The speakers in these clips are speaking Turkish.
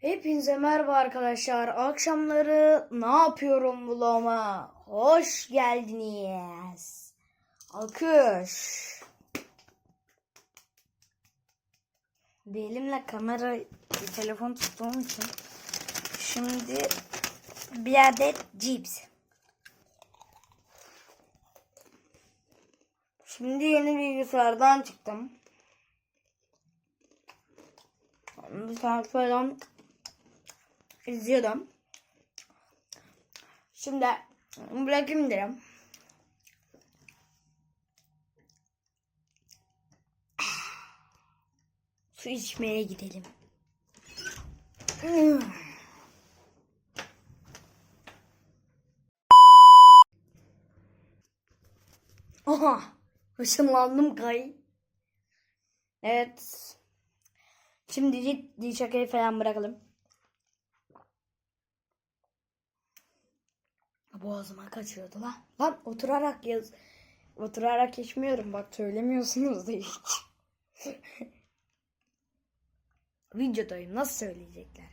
Hepinize merhaba arkadaşlar. Akşamları ne yapıyorum vloguma? Hoş geldiniz. Alkış. Bir elimle kamera, bir telefon tuttuğum için şimdi bir adet cips. Şimdi yeni bilgisayardan çıktım. Bir saat izliyordum. Şimdi bırakayım dedim. Su içmeye gidelim. Aha, ışınlandım kay. Evet. Şimdi ciddi şakayı falan bırakalım. Boğazıma kaçıyordu lan. Lan oturarak yaz. Oturarak içmiyorum bak söylemiyorsunuz da hiç. Videodayım nasıl söyleyecekler?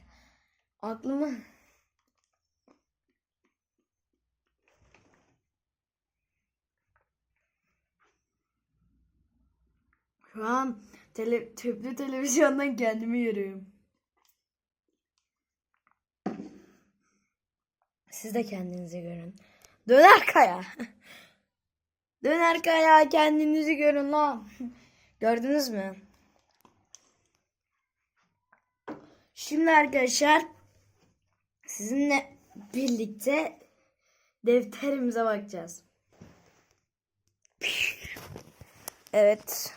Aklımı Şu an tele, tüplü televizyondan kendimi görüyorum. Siz de kendinizi görün. Döner kaya. Döner kaya kendinizi görün lan. Gördünüz mü? Şimdi arkadaşlar sizinle birlikte defterimize bakacağız. Evet.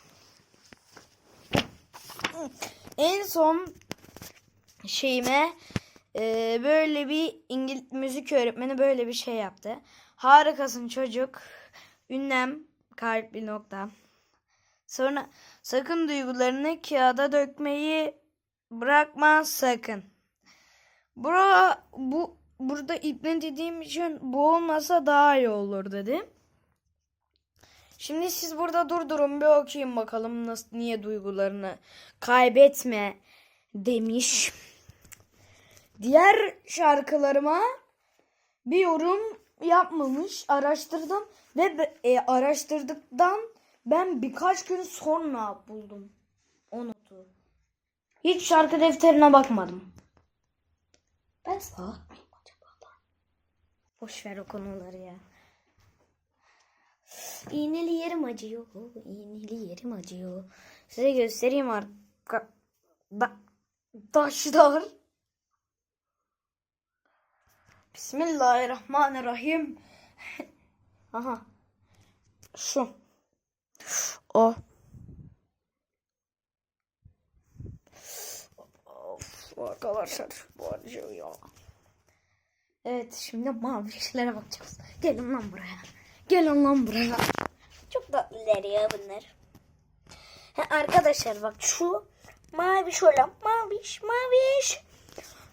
En son şeyime e, böyle bir İngiliz müzik öğretmeni böyle bir şey yaptı. Harikasın çocuk. Ünlem kalp bir nokta. Sonra sakın duygularını kağıda dökmeyi bırakma sakın. Bura bu burada ipne dediğim için bu olmasa daha iyi olur dedi. Şimdi siz burada durdurun bir okuyun bakalım nasıl niye duygularını kaybetme demiş. Diğer şarkılarıma bir yorum yapmamış. Araştırdım ve e, araştırdıktan ben birkaç gün sonra buldum o notu. Hiç şarkı defterine bakmadım. Ben lan? Boş ver o konuları ya. İğneli yerim acıyor. İğneli yerim acıyor. Size göstereyim arka... Bismillahirrahmanirrahim. Aha. Şu. O. Of, arkadaşlar bu acıyor ya. Evet şimdi mavi işlere bakacağız. Gelin lan buraya. Gelin lan buraya. Çok tatlılar ya bunlar. Ha, arkadaşlar bak şu maviş olan maviş maviş.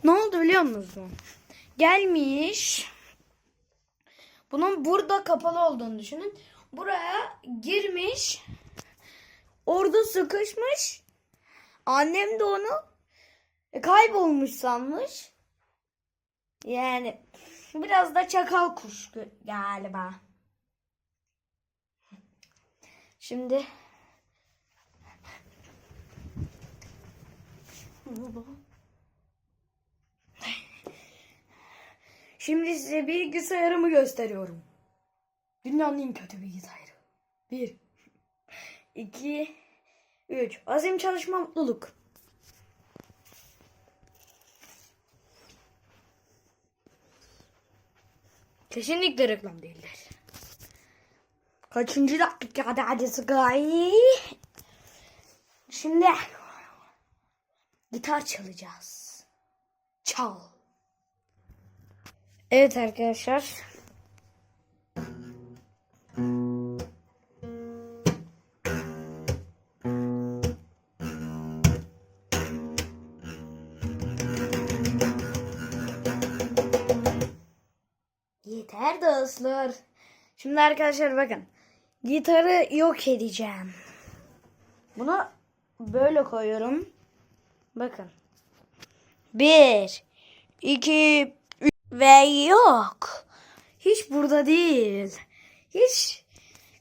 Ne oldu biliyor musunuz? Gelmiş. Bunun burada kapalı olduğunu düşünün. Buraya girmiş. Orada sıkışmış. Annem de onu e, kaybolmuş sanmış. Yani biraz da çakal kuş galiba. Şimdi Şimdi size bilgisayarımı gösteriyorum. Dünyanın en kötü bilgisayarı. Bir, iki, üç. Azim çalışma mutluluk. Kesinlikle reklam değiller. Kaçıncı dakikada hadi Sky? Şimdi gitar çalacağız. Çal. Evet arkadaşlar. Yeter dostlar. Şimdi arkadaşlar bakın. Gitarı yok edeceğim. Bunu böyle koyuyorum. Bakın. Bir, iki, ve yok. Hiç burada değil. Hiç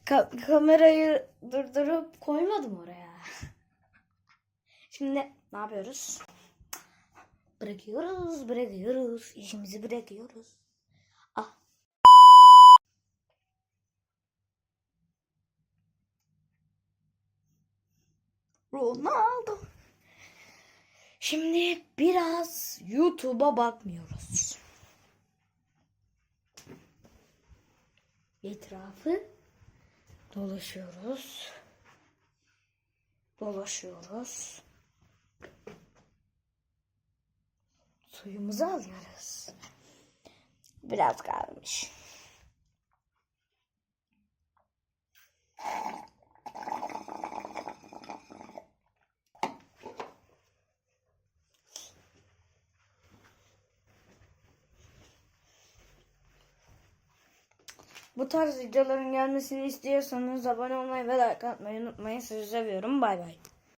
ka- kamerayı durdurup koymadım oraya. Şimdi ne yapıyoruz? Bırakıyoruz, bırakıyoruz. İşimizi bırakıyoruz. Ah. Ronaldo. Şimdi biraz YouTube'a bakmıyoruz. Etrafı dolaşıyoruz. Dolaşıyoruz. Suyumuzu alıyoruz. Biraz kalmış. Bu tarz videoların gelmesini istiyorsanız abone olmayı ve like atmayı unutmayın. Sizi seviyorum. Bay bay.